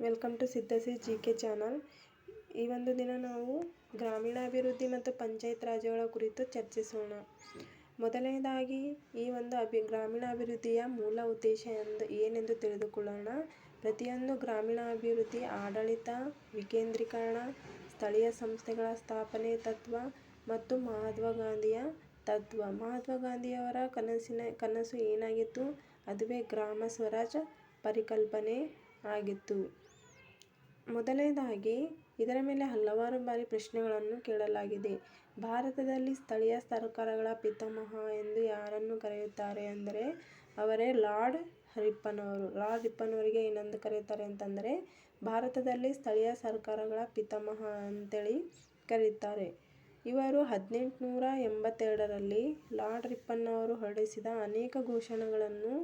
Welcome to ಸಿದ್ಧಸಿ G K channel ಈ ಒಂದು ದಿನ ನಾವು ಗ್ರಾಮೀಣಾಭಿವೃದ್ಧಿ ಮತ್ತು ಪಂಚಾಯತ್ ರಾಜ್ಯಗಳ ಕುರಿತು ಚರ್ಚಿಸೋಣ. ಮೊದಲನೇದಾಗಿ ಈ ಒಂದು ಅಭಿ ಗ್ರಾಮೀಣಾಭಿವೃದ್ಧಿಯ ಮೂಲ ಉದ್ದೇಶ ಎಂದು ಏನೆಂದು ತಿಳಿದುಕೊಳ್ಳೋಣ. ಪ್ರತಿಯೊಂದು ಗ್ರಾಮೀಣಾಭಿವೃದ್ಧಿ ಆಡಳಿತ, ವಿಕೇಂದ್ರೀಕರಣ, ಸ್ಥಳೀಯ ಸಂಸ್ಥೆಗಳ ಸ್ಥಾಪನೆ ತತ್ವ ಮತ್ತು ಮಹಾತ್ಮ ಗಾಂಧಿಯ ತತ್ವ. ಮಹಾತ್ಮ ಗಾಂಧಿಯವರ ಕನಸಿನ ಕನಸು ಏನಾಗಿತ್ತು? ಅದುವೇ ಗ್ರಾಮ ಸ್ವರಾಜ್ ಪರಿಕಲ್ಪನೆ ಆಗಿತ್ತು. ಮೊದಲನೇದಾಗಿ ಇದರ ಮೇಲೆ ಹಲವಾರು ಬಾರಿ ಪ್ರಶ್ನೆಗಳನ್ನು ಕೇಳಲಾಗಿದೆ. ಭಾರತದಲ್ಲಿ ಸ್ಥಳೀಯ ಸರ್ಕಾರಗಳ ಪಿತಾಮಹ ಎಂದು ಯಾರನ್ನು ಕರೆಯುತ್ತಾರೆ ಅಂದರೆ, ಅವರೇ ಲಾರ್ಡ್ ರಿಪ್ಪನ್ರವರು ಲಾರ್ಡ್ ರಿಪ್ಪನ್ರವರಿಗೆ ಏನೆಂದು ಕರೆಯುತ್ತಾರೆ ಅಂತಂದರೆ, ಭಾರತದಲ್ಲಿ ಸ್ಥಳೀಯ ಸರ್ಕಾರಗಳ ಪಿತಾಮಹ ಅಂತೇಳಿ ಕರೆಯುತ್ತಾರೆ ಇವರು ಹದಿನೆಂಟುನೂರ ಎಂಬತ್ತೆರಡರಲ್ಲಿ ಲಾರ್ಡ್ ರಿಪ್ಪನ್ನವರು ಹೊರಡಿಸಿದ ಅನೇಕ ಘೋಷಣೆಗಳನ್ನು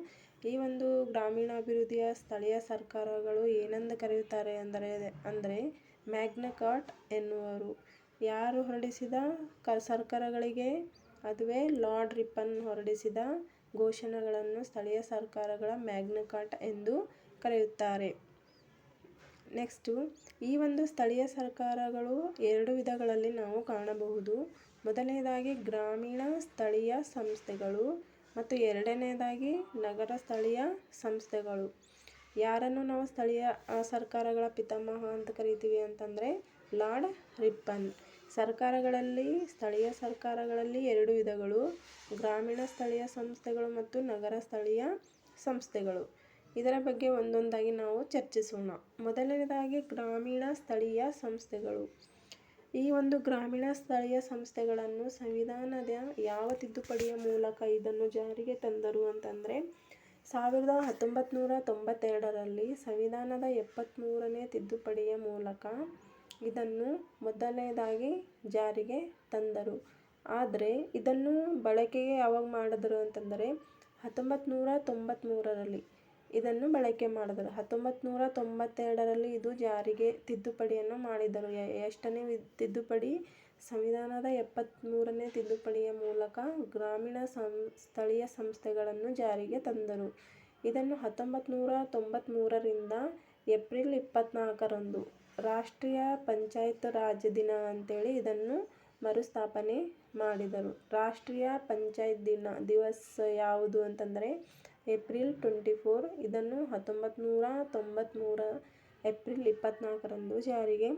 ಈ ಒಂದು ಗ್ರಾಮೀಣಾಭಿವೃದ್ಧಿಯ ಸ್ಥಳೀಯ ಸರ್ಕಾರಗಳು ಏನೆಂದು ಕರೆಯುತ್ತಾರೆ ಅಂದರೆ ಅಂದರೆ ಮ್ಯಾಗ್ನಾ ಕಾರ್ಟ್ ಎನ್ನುವರು. ಯಾರು ಹೊರಡಿಸಿದ? ಕ, ಸರ್ಕಾರಗಳಿಗೆ. ಅದುವೇ ಲಾರ್ಡ್ ರಿಪ್ಪನ್ ಹೊರಡಿಸಿದ ಘೋಷಣೆಗಳನ್ನು ಸ್ಥಳೀಯ ಸರ್ಕಾರಗಳ ಮ್ಯಾಗ್ನಾ ಕಾರ್ಟ್ ಎಂದು ಕರೆಯುತ್ತಾರೆ. ನೆಕ್ಸ್ಟು, ಈ ಒಂದು ಸ್ಥಳೀಯ ಸರ್ಕಾರಗಳು ಎರಡು ವಿಧಗಳಲ್ಲಿ ನಾವು ಕಾಣಬಹುದು. ಮೊದಲನೇದಾಗಿ ಗ್ರಾಮೀಣ ಸ್ಥಳೀಯ ಸಂಸ್ಥೆಗಳು. ಮತ್ತು ಎರಡನೇದಾಗಿ ನಗರ ಸ್ಥಳೀಯ ಸಂಸ್ಥೆಗಳು. ಯಾರನ್ನು ನಾವು ಸ್ಥಳೀಯ ಸರ್ಕಾರಗಳ ಪಿತಾಮಹ ಅಂತ ಕರಿತೀವಿ ಅಂತಂದರೆ ಲಾರ್ಡ್ ರಿಪ್ಪನ್ ಸರ್ಕಾರಗಳಲ್ಲಿ, ಸ್ಥಳೀಯ ಸರ್ಕಾರಗಳಲ್ಲಿ ಎರಡು ವಿಧಗಳು. ಗ್ರಾಮೀಣ ಸ್ಥಳೀಯ ಸಂಸ್ಥೆಗಳು ಮತ್ತು ನಗರ ಸ್ಥಳೀಯ ಸಂಸ್ಥೆಗಳು. ಇದರ ಬಗ್ಗೆ ಒಂದೊಂದಾಗಿ ನಾವು ಚರ್ಚಿಸೋಣ. ಮೊದಲನೇದಾಗಿ ಗ್ರಾಮೀಣ ಸ್ಥಳೀಯ ಸಂಸ್ಥೆಗಳು. ಈ ಒಂದು ಗ್ರಾಮೀಣ ಸ್ಥಳೀಯ ಸಂಸ್ಥೆಗಳನ್ನು ಸಂವಿಧಾನದ ಯಾವ ತಿದ್ದುಪಡಿಯ ಮೂಲಕ ಇದನ್ನು ಜಾರಿಗೆ ತಂದರು ಅಂತಂದರೆ ಸಾವಿರದ ಹತ್ತೊಂಬತ್ತು ನೂರ ತೊಂಬತ್ತೆರಡರಲ್ಲಿ ಸಂವಿಧಾನದ ಎಪ್ಪತ್ತ್ಮೂರನೇ ತಿದ್ದುಪಡಿಯ ಮೂಲಕ ಇದನ್ನು ಮೊದಲನೇದಾಗಿ ಜಾರಿಗೆ ತಂದರು. ಆದರೆ ಇದನ್ನು ಬಳಕೆಗೆ ಯಾವಾಗ ಮಾಡಿದ್ರು ಅಂತಂದರೆ ಹತ್ತೊಂಬತ್ತು ನೂರ ತೊಂಬತ್ತ್ಮೂರರಲ್ಲಿ ಇದನ್ನು ಬಳಕೆ ಮಾಡಿದರು. ಹತ್ತೊಂಬತ್ತು ನೂರ ತೊಂಬತ್ತೆರಡರಲ್ಲಿ ಇದು ಜಾರಿಗೆ ತಿದ್ದುಪಡಿಯನ್ನು ಮಾಡಿದರು ಎಷ್ಟನೇ ತಿದ್ದುಪಡಿ ಸಂವಿಧಾನದ ಎಪ್ಪತ್ತ್ಮೂರನೇ ತಿದ್ದುಪಡಿಯ ಮೂಲಕ ಗ್ರಾಮೀಣ ಸಂ, ಸ್ಥಳೀಯ ಸಂಸ್ಥೆಗಳನ್ನು ಜಾರಿಗೆ ತಂದರು. ಇದನ್ನು ಹತ್ತೊಂಬತ್ತು ನೂರ ತೊಂಬತ್ತ್ಮೂರರಿಂದ ಏಪ್ರಿಲ್ ಇಪ್ಪತ್ತ್ನಾಲ್ಕರಂದು ರಾಷ್ಟ್ರೀಯ ಪಂಚಾಯತ್ ರಾಜ್ ದಿನ ಅಂತೇಳಿ ಇದನ್ನು ಮರುಸ್ಥಾಪನೆ ಮಾಡಿದರು. ರಾಷ್ಟ್ರೀಯ ಪಂಚಾಯತ್ ದಿನ, ದಿವಸ ಯಾವುದು ಅಂತಂದರೆ ಏಪ್ರಿಲ್ ಟ್ವೆಂಟಿ ಫೋರ್, ಇದನ್ನು ಹತ್ತೊಂಬತ್ತು ನೂರ ತೊಂಬತ್ತ್ಮೂರ ಏಪ್ರಿಲ್ ಇಪ್ಪತ್ತ್ನಾಲ್ಕರಂದು ಜಾರಿಗೆ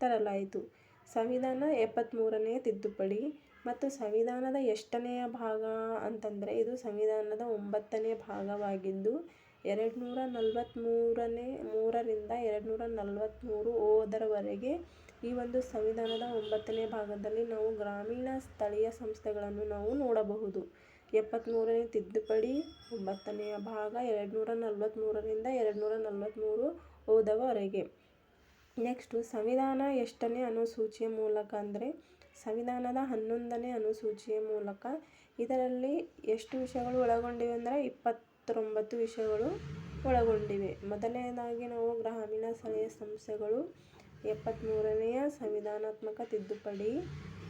ತರಲಾಯಿತು. ಸಂವಿಧಾನ ಎಪ್ಪತ್ತ್ಮೂರನೇ ತಿದ್ದುಪಡಿ ಮತ್ತು ಸಂವಿಧಾನದ ಎಷ್ಟನೆಯ ಭಾಗ ಅಂತಂದರೆ ಇದು ಸಂವಿಧಾನದ ಒಂಬತ್ತನೇ ಭಾಗವಾಗಿದ್ದು ಎರಡು ನೂರ ನಲವತ್ತ್ಮೂರನೇ ಮೂರರಿಂದ ಎರಡು ನೂರ ನಲವತ್ತ್ಮೂರು ಓದರವರೆಗೆ ಈ ಒಂದು ಸಂವಿಧಾನದ ಒಂಬತ್ತನೇ ಭಾಗದಲ್ಲಿ ನಾವು ಗ್ರಾಮೀಣ ಸ್ಥಳೀಯ ಸಂಸ್ಥೆಗಳನ್ನು ನಾವು ನೋಡಬಹುದು. ಎಪ್ಪತ್ತ್ಮೂರನೇ ತಿದ್ದುಪಡಿ ಒಂಬತ್ತನೆಯ ಭಾಗ ಎರಡು ನೂರ ನಲವತ್ತ್ಮೂರರಿಂದ ಎರಡು ನೂರ ನಲವತ್ತ್ಮೂರು ಓದವರೆಗೆ ನೆಕ್ಸ್ಟು, ಸಂವಿಧಾನ ಎಷ್ಟನೇ ಅನುಸೂಚಿಯ ಮೂಲಕ ಅಂದರೆ ಸಂವಿಧಾನದ ಹನ್ನೊಂದನೇ ಅನುಸೂಚಿಯ ಮೂಲಕ. ಇದರಲ್ಲಿ ಎಷ್ಟು ವಿಷಯಗಳು ಒಳಗೊಂಡಿವೆ ಅಂದರೆ ಇಪ್ಪತ್ತೊಂಬತ್ತು ವಿಷಯಗಳು ಒಳಗೊಂಡಿವೆ. ಮೊದಲನೇದಾಗಿ ನಾವು ಗ್ರಾಮೀಣ ಸ್ಥಳೀಯ ಸಂಸ್ಥೆಗಳು ಎಪ್ಪತ್ತ್ಮೂರನೆಯ ಸಂವಿಧಾನಾತ್ಮಕ ತಿದ್ದುಪಡಿ.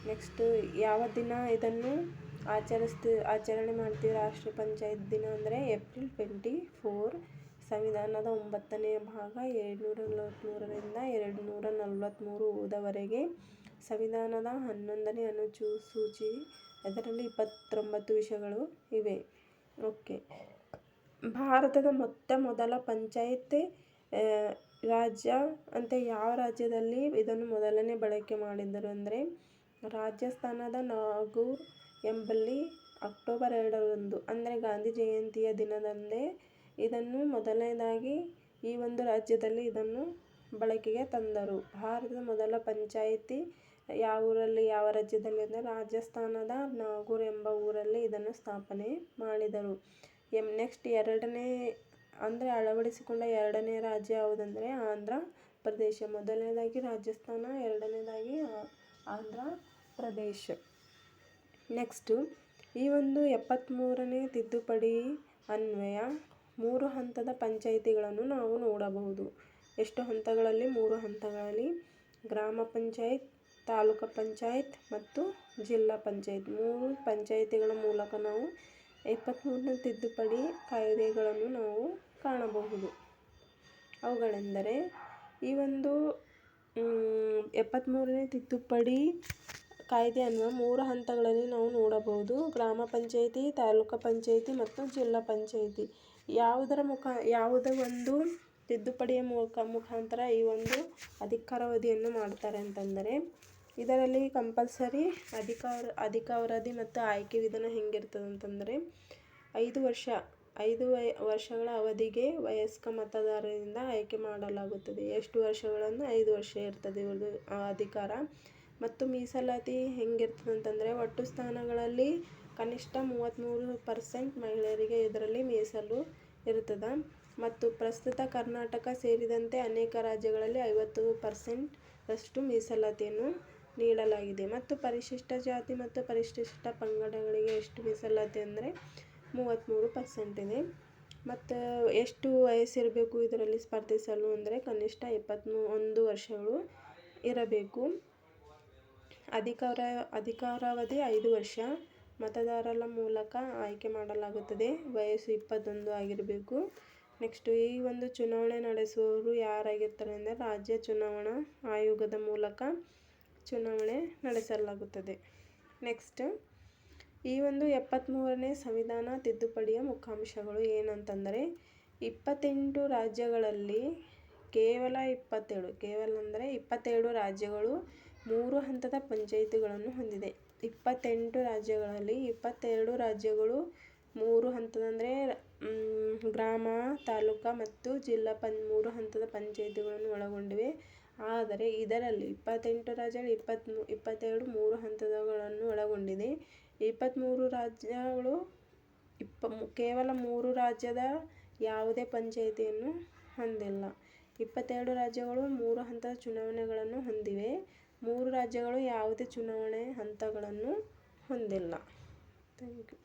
ನೆಕ್ಸ್ಟು, ಯಾವ ದಿನ ಇದನ್ನು ಆಚರಿಸ್ತಿ, ಆಚರಣೆ ಮಾಡ್ತೀವಿ? ರಾಷ್ಟ್ರೀಯ ಪಂಚಾಯತ್ ದಿನ ಅಂದರೆ ಏಪ್ರಿಲ್ ಟ್ವೆಂಟಿ ಫೋರ್. ಸಂವಿಧಾನದ ಒಂಬತ್ತನೆಯ ಭಾಗ ಎರಡುನೂರ ನಲವತ್ತ್ಮೂರರಿಂದ ಎರಡು ನೂರ ನಲವತ್ತ್ಮೂರು ಓದವರೆಗೆ. ಸಂವಿಧಾನದ ಹನ್ನೊಂದನೇ ಅನುಚು, ಸೂಚಿ, ಅದರಲ್ಲಿ ಇಪ್ಪತ್ತೊಂಬತ್ತು ವಿಷಯಗಳು ಇವೆ. ಓಕೆ. ಭಾರತದ ಮೊತ್ತ ಮೊದಲ ಪಂಚಾಯತ್ ರಾಜ್ಯ ಅಂತ ಯಾವ ರಾಜ್ಯದಲ್ಲಿ ಇದನ್ನು ಮೊದಲನೇ ಬಳಕೆ ಮಾಡಿದರು ಅಂದರೆ ರಾಜಸ್ಥಾನದ ನಾಗೂರ್ ಎಂಬಲ್ಲಿ ಅಕ್ಟೋಬರ್ ಎರಡರಂದು ಅಂದರೆ ಗಾಂಧಿ ಜಯಂತಿಯ ದಿನದಂದೇ ಇದನ್ನು ಮೊದಲನೇದಾಗಿ ಈ ಒಂದು ರಾಜ್ಯದಲ್ಲಿ ಇದನ್ನು ಬಳಕೆಗೆ ತಂದರು. ಭಾರತದ ಮೊದಲ ಪಂಚಾಯಿತಿ ಯಾವ ಊರಲ್ಲಿ, ಯಾವ ರಾಜ್ಯದಲ್ಲಿ ಅಂದರೆ ರಾಜಸ್ಥಾನದ ನಾಗೂರ್ ಎಂಬ ಊರಲ್ಲಿ ಇದನ್ನು ಸ್ಥಾಪನೆ ಮಾಡಿದರು. ಎಂ, ನೆಕ್ಸ್ಟ್ ಎರಡನೇ ಅಂದರೆ ಅಳವಡಿಸಿಕೊಂಡ ಎರಡನೇ ರಾಜ್ಯ ಯಾವುದಂದರೆ ಆಂಧ್ರ ಪ್ರದೇಶ. ಮೊದಲನೇದಾಗಿ ರಾಜಸ್ಥಾನ, ಎರಡನೇದಾಗಿ ಆಂಧ್ರ ಪ್ರದೇಶ. ನೆಕ್ಸ್ಟು ಈ ಒಂದು ಎಪ್ಪತ್ತ್ಮೂರನೇ ತಿದ್ದುಪಡಿ ಅನ್ವಯ ಮೂರು ಹಂತದ ಪಂಚಾಯಿತಿಗಳನ್ನು ನಾವು ನೋಡಬಹುದು. ಎಷ್ಟು ಹಂತಗಳಲ್ಲಿ? ಮೂರು ಹಂತಗಳಲ್ಲಿ ಗ್ರಾಮ ಪಂಚಾಯತ್, ತಾಲೂಕು ಪಂಚಾಯತ್ ಮತ್ತು ಜಿಲ್ಲಾ ಪಂಚಾಯತ್. ಮೂರು ಪಂಚಾಯಿತಿಗಳ ಮೂಲಕ ನಾವು ಇಪ್ಪತ್ತ್ಮೂರನೇ ತಿದ್ದುಪಡಿ ಕಾಯ್ದೆಗಳನ್ನು ನಾವು ಕಾಣಬಹುದು. ಅವುಗಳೆಂದರೆ, ಈ ಒಂದು ಎಪ್ಪತ್ತ್ಮೂರನೇ ತಿದ್ದುಪಡಿ ಕಾಯ್ದೆಯನ್ನು ಮೂರು ಹಂತಗಳಲ್ಲಿ ನಾವು ನೋಡಬಹುದು. ಗ್ರಾಮ ಪಂಚಾಯಿತಿ, ತಾಲೂಕು ಪಂಚಾಯಿತಿ ಮತ್ತು ಜಿಲ್ಲಾ ಪಂಚಾಯಿತಿ. ಯಾವುದರ ಮುಖ, ಯಾವುದೇ ಒಂದು ತಿದ್ದುಪಡಿಯ ಮುಖ ಮುಖಾಂತರ ಈ ಒಂದು ಅಧಿಕಾರಾವಧಿಯನ್ನು ಮಾಡ್ತಾರೆ ಅಂತಂದರೆ ಇದರಲ್ಲಿ ಕಂಪಲ್ಸರಿ ಅಧಿಕಾರ ಅಧಿಕಾವಧಿ ಮತ್ತು ಆಯ್ಕೆ ವಿಧಾನ ಹೆಂಗಿರ್ತದೆ ಅಂತಂದರೆ ಐದು ವರ್ಷ, ಐದು ವಯ, ವರ್ಷಗಳ ಅವಧಿಗೆ ವಯಸ್ಕ ಮತದಾರರಿಂದ ಆಯ್ಕೆ ಮಾಡಲಾಗುತ್ತದೆ. ಎಷ್ಟು ವರ್ಷಗಳನ್ನು? ಐದು ವರ್ಷ ಇರ್ತದೆ ಇವ್ರದ್ದು ಅಧಿಕಾರ. ಮತ್ತು ಮೀಸಲಾತಿ ಹೆಂಗಿರ್ತದೆ ಅಂತಂದರೆ ಒಟ್ಟು ಸ್ಥಾನಗಳಲ್ಲಿ ಕನಿಷ್ಠ ಮೂವತ್ತ್ಮೂರು ಪರ್ಸೆಂಟ್ ಮಹಿಳೆಯರಿಗೆ ಇದರಲ್ಲಿ ಮೀಸಲು ಇರ್ತದೆ. ಮತ್ತು ಪ್ರಸ್ತುತ ಕರ್ನಾಟಕ ಸೇರಿದಂತೆ ಅನೇಕ ರಾಜ್ಯಗಳಲ್ಲಿ ಐವತ್ತು ಪರ್ಸೆಂಟರಷ್ಟು ಮೀಸಲಾತಿಯನ್ನು ನೀಡಲಾಗಿದೆ. ಮತ್ತು ಪರಿಶಿಷ್ಟ ಜಾತಿ ಮತ್ತು ಪರಿಶಿಷ್ಟ ಪಂಗಡಗಳಿಗೆ ಎಷ್ಟು ಮೀಸಲಾತಿ ಅಂದರೆ ಮೂವತ್ತ್ಮೂರು ಪರ್ಸೆಂಟ್ ಇದೆ. ಮತ್ತು ಎಷ್ಟು ವಯಸ್ಸಿರಬೇಕು ಇದರಲ್ಲಿ ಸ್ಪರ್ಧಿಸಲು ಅಂದರೆ ಕನಿಷ್ಠ ಇಪ್ಪತ್ತ್ಮೂ ಒಂದು ವರ್ಷಗಳು ಇರಬೇಕು. ಅಧಿಕಾರ, ಅಧಿಕಾರಾವಧಿ ಐದು ವರ್ಷ. ಮತದಾರರ ಮೂಲಕ ಆಯ್ಕೆ ಮಾಡಲಾಗುತ್ತದೆ. ವಯಸ್ಸು ಇಪ್ಪತ್ತೊಂದು ಆಗಿರಬೇಕು. ನೆಕ್ಸ್ಟು, ಈ ಒಂದು ಚುನಾವಣೆ ನಡೆಸುವವರು ಯಾರಾಗಿರ್ತಾರೆ ಅಂದರೆ ರಾಜ್ಯ ಚುನಾವಣಾ ಆಯೋಗದ ಮೂಲಕ ಚುನಾವಣೆ ನಡೆಸಲಾಗುತ್ತದೆ. ನೆಕ್ಸ್ಟ್, ಈ ಒಂದು ಎಪ್ಪತ್ತ್ಮೂರನೇ ಸಂವಿಧಾನ ತಿದ್ದುಪಡಿಯ ಮುಖ್ಯಾಂಶಗಳು ಏನಂತಂದರೆ, ಇಪ್ಪತ್ತೆಂಟು ರಾಜ್ಯಗಳಲ್ಲಿ ಕೇವಲ ಇಪ್ಪತ್ತೇಳು, ಕೇವಲ ಅಂದರೆ ಇಪ್ಪತ್ತೇಳು ರಾಜ್ಯಗಳು ಮೂರು ಹಂತದ ಪಂಚಾಯಿತಿಗಳನ್ನು ಹೊಂದಿದೆ. ಇಪ್ಪತ್ತೆಂಟು ರಾಜ್ಯಗಳಲ್ಲಿ ಇಪ್ಪತ್ತೆರಡು ರಾಜ್ಯಗಳು ಮೂರು ಹಂತದ ಅಂದರೆ ಗ್ರಾಮ, ತಾಲೂಕು ಮತ್ತು ಜಿಲ್ಲಾ ಪಂ ಮೂರು ಹಂತದ ಪಂಚಾಯಿತಿಗಳನ್ನು ಒಳಗೊಂಡಿವೆ. ಆದರೆ ಇದರಲ್ಲಿ ಇಪ್ಪತ್ತೆಂಟು ರಾಜ್ಯಗಳು ಇಪ್ಪತ್ತ್ಮೂ ಇಪ್ಪತ್ತೆರಡು ಮೂರು ಹಂತದಗಳನ್ನು ಒಳಗೊಂಡಿದೆ. ಇಪ್ಪತ್ತ್ಮೂರು ರಾಜ್ಯಗಳು ಇಪ್ಪ ಕೇವಲ ಮೂರು ರಾಜ್ಯದ ಯಾವುದೇ ಪಂಚಾಯಿತಿಯನ್ನು ಹೊಂದಿಲ್ಲ. ಇಪ್ಪತ್ತೆರಡು ರಾಜ್ಯಗಳು ಮೂರು ಹಂತದ ಚುನಾವಣೆಗಳನ್ನು ಹೊಂದಿವೆ. ಮೂರು ರಾಜ್ಯಗಳು ಯಾವುದೇ ಚುನಾವಣೆ ಹಂತಗಳನ್ನು ಹೊಂದಿಲ್ಲ. Thank you.